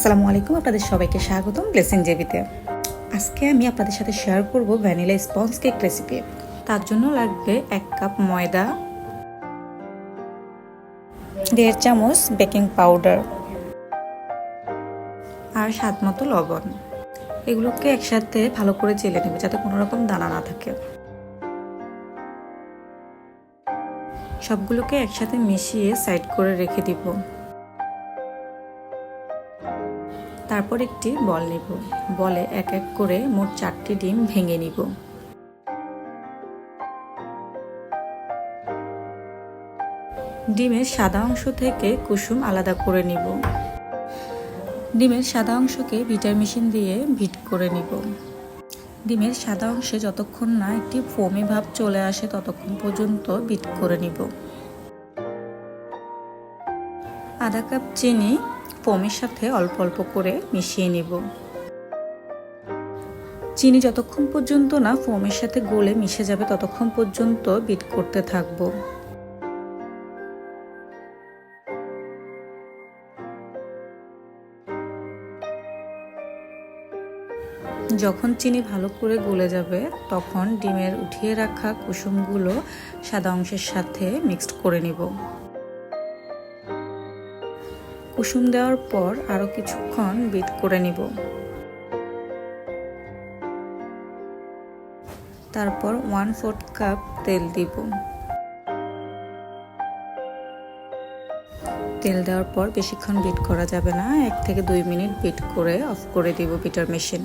আসসালামু আলাইকুম, আপনাদের সবাইকে স্বাগতম ব্লেসিং জেবিতে আজকে আমি আপনাদের সাথে শেয়ার করব ভ্যানিলা স্পঞ্জ কেক রেসিপি তার জন্য লাগবে এক কাপ ময়দা, দেড় চামচ বেকিং পাউডার আর স্বাদ মতো লবণ। এগুলোকে একসাথে ভালো করে চেলে নেবে যাতে কোনো রকম দানা না থাকে। সবগুলোকে একসাথে মিশিয়ে সাইড করে রেখে দিব। তারপর একটি বল নিব। বলে এক এক করে মোট চারটি ডিম ভেঙে নিব। ডিমের সাদা অংশ থেকে কুসুম আলাদা করে নিব। ডিমের সাদা অংশকে ভিটার মেশিন দিয়ে ভিট করে নিব। ডিমের সাদা অংশে যতক্ষণ না একটি ফোমি ভাব চলে আসে ততক্ষণ পর্যন্ত বিট করে নিব। আধা কাপ চিনি ফোমের সাথে অল্প অল্প করে মিশিয়ে নিব। চিনি যতক্ষণ পর্যন্ত না ফোমের সাথে গলে মিশে যাবে, ততক্ষণ পর্যন্ত বিট করতে থাকব। যখন চিনি ভালো করে গলে যাবে, তখন ডিমের উঠিয়ে রাখা কুসুমগুলো সাদা অংশের সাথে মিক্সড করে নিব। কুসুম দেওয়ার পর আরও কিছুক্ষণ বিট করে নিব। তারপর ওয়ান ফোর্থ কাপ তেল দিব। তেল দেওয়ার পর বেশিক্ষণ বিট করা যাবে না, এক থেকে দুই মিনিট বিট করে অফ করে দিব বিটার মেশিন।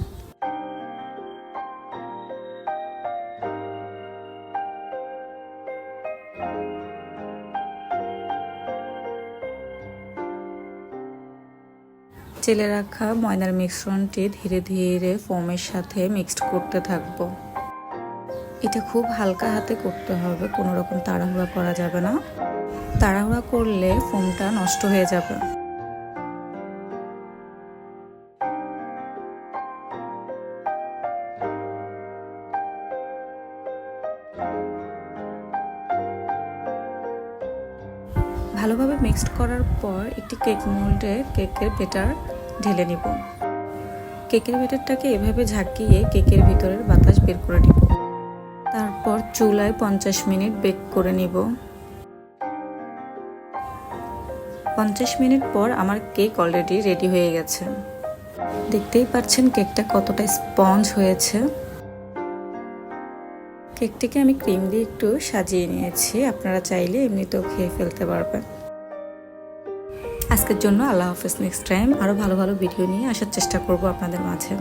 চেলে রাখা ময়দার মিশ্রণটি ধীরে ধীরে ফোমের সাথে মিক্সড করতে থাকব। এটা খুব হালকা হাতে করতে হবে, কোনো রকম তাড়াহুড়া করা যাবে না। তাড়াহুড়া করলে ফোমটা নষ্ট হয়ে যাবে। ভালোভাবে মিক্সড করার পর একটি কেক মোল্ডে কেকের বেটার ঢেলে নিব। কেকের বেটারটাকে এভাবে ঝাঁকিয়ে কেকের ভিতরের বাতাস বের করে নিব। তারপর চুলায় পঞ্চাশ মিনিট বেক করে নিব। পঞ্চাশ মিনিট পর আমার কেক অলরেডি রেডি হয়ে গেছে। দেখতেই পাচ্ছেন কেকটা কতটা স্পঞ্জ হয়েছে। কেকটিকে আমি ক্রিম দিয়ে একটু সাজিয়ে নিয়েছি। আপনারা চাইলে এমনিতেও খেয়ে ফেলতে পারবেন। আজকের জন্য আল্লাহ হাফেজ নেক্সট টাইম আরও ভালো ভালো ভিডিও নিয়ে আসার চেষ্টা করব আপনাদের মাঝে।